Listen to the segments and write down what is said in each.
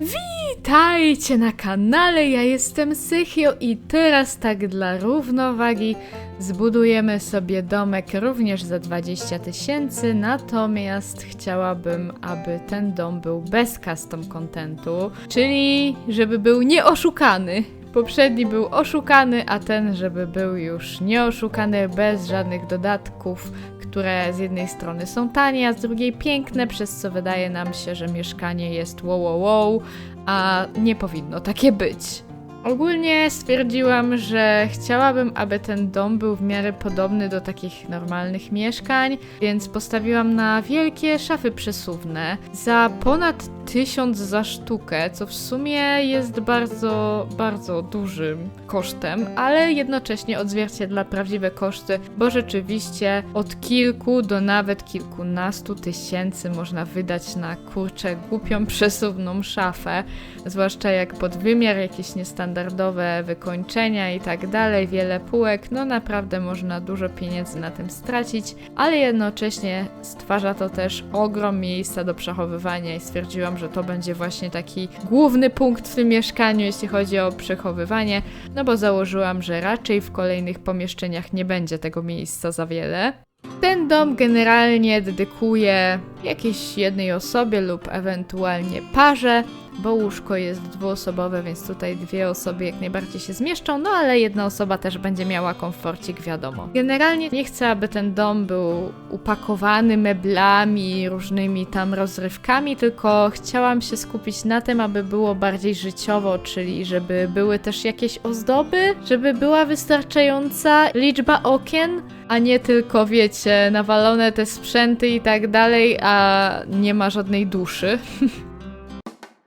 Witajcie na kanale, ja jestem Sychio i teraz tak dla równowagi zbudujemy sobie domek również za 20 tysięcy, natomiast chciałabym, aby ten dom był bez custom contentu, czyli żeby był nieoszukany. Poprzedni był oszukany, a ten, żeby był już nieoszukany, bez żadnych dodatków, które z jednej strony są tanie, a z drugiej piękne, przez co wydaje nam się, że mieszkanie jest wow, wow, wow, a nie powinno takie być. Ogólnie stwierdziłam, że chciałabym, aby ten dom był w miarę podobny do takich normalnych mieszkań, więc postawiłam na wielkie szafy przesuwne za ponad 1000 za sztukę, co w sumie jest bardzo, bardzo dużym kosztem, ale jednocześnie odzwierciedla prawdziwe koszty, bo rzeczywiście od kilku do nawet kilkunastu tysięcy można wydać na kurczę głupią przesuwną szafę, zwłaszcza jak pod wymiar jakieś niestandardowe wykończenia i tak dalej, wiele półek, no naprawdę można dużo pieniędzy na tym stracić, ale jednocześnie stwarza to też ogrom miejsca do przechowywania i stwierdziłam, że to będzie właśnie taki główny punkt w tym mieszkaniu, jeśli chodzi o przechowywanie, no bo założyłam, że raczej w kolejnych pomieszczeniach nie będzie tego miejsca za wiele. Ten dom generalnie dedykuję jakiejś jednej osobie lub ewentualnie parze, bo łóżko jest dwuosobowe, więc tutaj dwie osoby jak najbardziej się zmieszczą, no ale jedna osoba też będzie miała komforcik, wiadomo. Generalnie nie chcę, aby ten dom był upakowany meblami, różnymi tam rozrywkami, tylko chciałam się skupić na tym, aby było bardziej życiowo, czyli żeby były też jakieś ozdoby, żeby była wystarczająca liczba okien, a nie tylko, wiecie, nawalone te sprzęty i tak dalej, a nie ma żadnej duszy.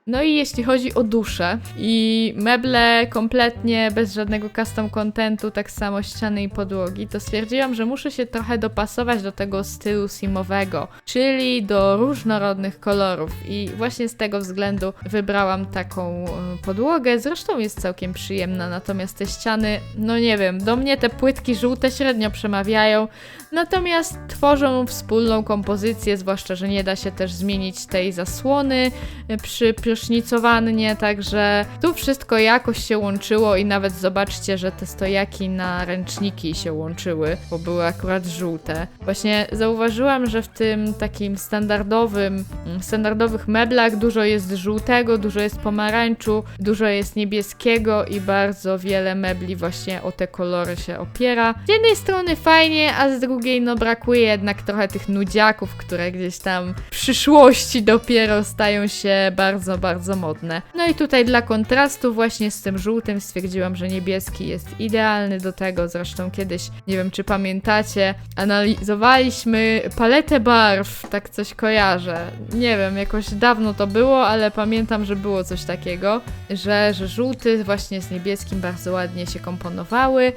No i jeśli chodzi o duszę i meble kompletnie bez żadnego custom contentu, tak samo ściany i podłogi, to stwierdziłam, że muszę się trochę dopasować do tego stylu simowego, czyli do różnorodnych kolorów. I właśnie z tego względu wybrałam taką e, podłogę, zresztą jest całkiem przyjemna, natomiast te ściany, no nie wiem, do mnie te płytki żółte średnio przemawiają, natomiast tworzą wspólną kompozycję, zwłaszcza, że nie da się też zmienić tej zasłony e, przy prysznicowannie, także tu wszystko jakoś się łączyło i nawet zobaczcie, że te stojaki na ręczniki się łączyły, bo były akurat żółte. Właśnie zauważyłam, że w tym takim standardowym, mm, standardowych meblach dużo jest żółtego, dużo jest pomarańczu, dużo jest niebieskiego i bardzo wiele mebli właśnie o te kolory się opiera. Z jednej strony fajnie, a z drugiej no brakuje jednak trochę tych nudziaków, które gdzieś tam w przyszłości dopiero stają się bardzo, bardzo modne. No i tutaj dla kontrastu właśnie z tym żółtym stwierdziłam, że niebieski jest idealny do tego. Zresztą kiedyś, nie wiem czy pamiętacie, analizowaliśmy paletę barw, tak coś kojarzę. Nie wiem, jakoś dawno to było, ale pamiętam, że było coś takiego, że, że żółty właśnie z niebieskim bardzo ładnie się komponowały.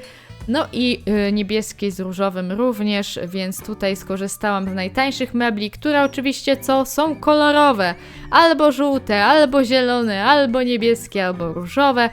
No i y, niebieski z różowym również, więc tutaj skorzystałam z najtańszych mebli, które oczywiście co są kolorowe. Albo żółte, albo zielone, albo niebieskie, albo różowe.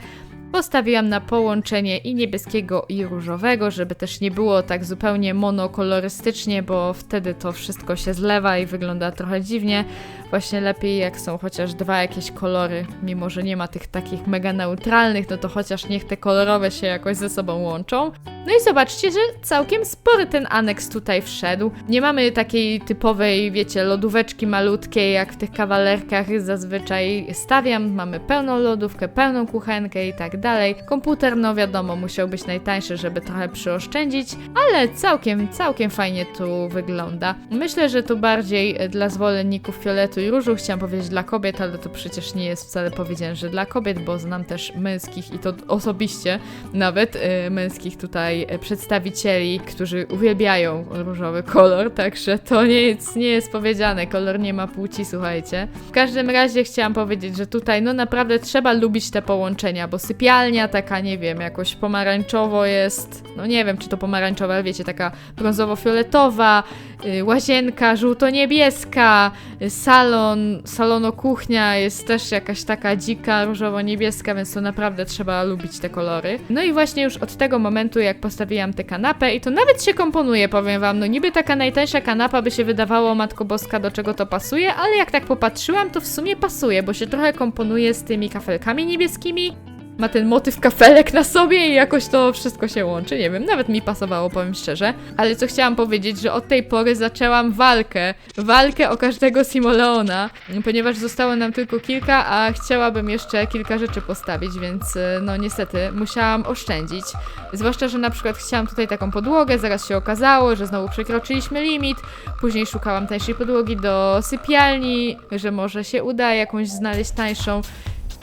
Postawiłam na połączenie i niebieskiego i różowego, żeby też nie było tak zupełnie monokolorystycznie, bo wtedy to wszystko się zlewa i wygląda trochę dziwnie. Właśnie lepiej jak są chociaż dwa jakieś kolory, mimo że nie ma tych takich mega neutralnych, no to chociaż niech te kolorowe się jakoś ze sobą łączą. No i zobaczcie, że całkiem spory ten aneks tutaj wszedł. Nie mamy takiej typowej, wiecie, lodóweczki malutkiej, jak w tych kawalerkach zazwyczaj stawiam. Mamy pełną lodówkę, pełną kuchenkę i tak dalej. Komputer, no wiadomo, musiał być najtańszy, żeby trochę przyoszczędzić, ale całkiem, całkiem fajnie tu wygląda. Myślę, że tu bardziej dla zwolenników fioletu i różu chciałam powiedzieć dla kobiet, ale to przecież nie jest wcale powiedziane, że dla kobiet, bo znam też męskich i to osobiście nawet e, męskich tutaj e, przedstawicieli, którzy uwielbiają różowy kolor, także to jest, nie jest powiedziane, kolor nie ma płci, słuchajcie. W każdym razie chciałam powiedzieć, że tutaj no naprawdę trzeba lubić te połączenia, bo sypialnia sypialnia, taka nie wiem, jakoś pomarańczowo jest, no nie wiem czy to pomarańczowa, ale wiecie, taka brązowo-fioletowa, y, łazienka żółto-niebieska, y, salon, salono-kuchnia jest też jakaś taka dzika, różowo-niebieska, więc to naprawdę trzeba lubić te kolory. No i właśnie już od tego momentu, jak postawiłam tę kanapę i to nawet się komponuje, powiem wam, no niby taka najtańsza kanapa by się wydawało, Matko Boska, do czego to pasuje, ale jak tak popatrzyłam, to w sumie pasuje, bo się trochę komponuje z tymi kafelkami niebieskimi, ma ten motyw kafelek na sobie i jakoś to wszystko się łączy. Nie wiem, nawet mi pasowało, powiem szczerze. Ale co chciałam powiedzieć, że od tej pory zaczęłam walkę. Walkę o każdego Simoleona, ponieważ zostało nam tylko kilka, a chciałabym jeszcze kilka rzeczy postawić, więc e, no niestety musiałam oszczędzić. Zwłaszcza, że na przykład chciałam tutaj taką podłogę, zaraz się okazało, że znowu przekroczyliśmy limit. Później szukałam tańszej podłogi do sypialni, że może się uda jakąś znaleźć tańszą.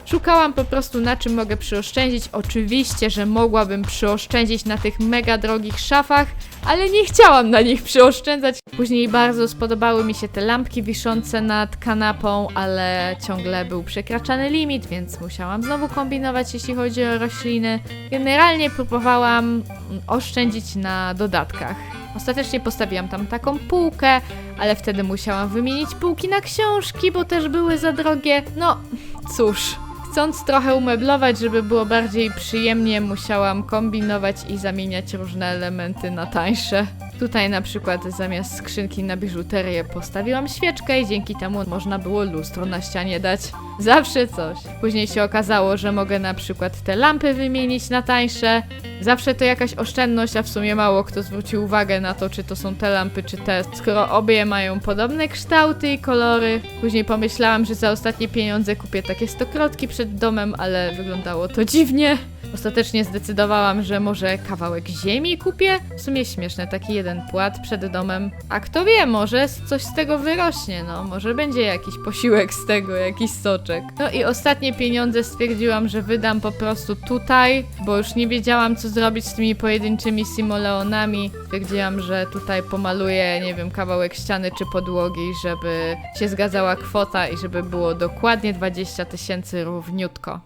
Szukałam po prostu na czym mogę przyoszczędzić. Oczywiście, że mogłabym przyoszczędzić na tych mega drogich szafach, ale nie chciałam na nich przyoszczędzać. Później bardzo spodobały mi się te lampki wiszące nad kanapą, ale ciągle był przekraczany limit, więc musiałam znowu kombinować, jeśli chodzi o rośliny. Generalnie próbowałam mm, oszczędzić na dodatkach. Ostatecznie postawiłam tam taką półkę, ale wtedy musiałam wymienić półki na książki, bo też były za drogie. No, cóż. Chcąc trochę umeblować, żeby było bardziej przyjemnie, musiałam kombinować i zamieniać różne elementy na tańsze. Tutaj na przykład zamiast skrzynki na biżuterię postawiłam świeczkę i dzięki temu można było lustro na ścianie dać. Zawsze coś. Później się okazało, że mogę na przykład te lampy wymienić na tańsze. Zawsze to jakaś oszczędność, a w sumie mało kto zwrócił uwagę na to, czy to są te lampy, czy te, skoro obie mają podobne kształty i kolory. Później pomyślałam, że za ostatnie pieniądze kupię takie stokrotki przed domem, ale wyglądało to dziwnie. Ostatecznie zdecydowałam, że może kawałek ziemi kupię. W sumie śmieszne, taki jeden płat przed domem. A kto wie, może coś z tego wyrośnie, no. Może będzie jakiś posiłek z tego, jakiś soczek. No i ostatnie pieniądze stwierdziłam, że wydam po prostu tutaj, bo już nie wiedziałam, co zrobić z tymi pojedynczymi simoleonami. Stwierdziłam, że tutaj pomaluję, nie wiem, kawałek ściany czy podłogi, żeby się zgadzała kwota i żeby było dokładnie 20 tysięcy równiutko.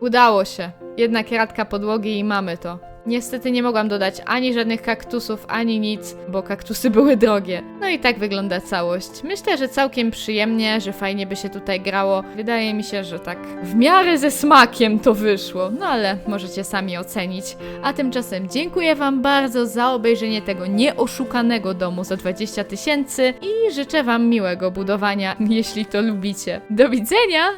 Udało się. Jedna kratka podłogi i mamy to. Niestety nie mogłam dodać ani żadnych kaktusów, ani nic, bo kaktusy były drogie. No i tak wygląda całość. Myślę, że całkiem przyjemnie, że fajnie by się tutaj grało. Wydaje mi się, że tak w miarę ze smakiem to wyszło. No ale możecie sami ocenić. A tymczasem dziękuję Wam bardzo za obejrzenie tego nieoszukanego domu za 20 tysięcy i życzę Wam miłego budowania, jeśli to lubicie. Do widzenia!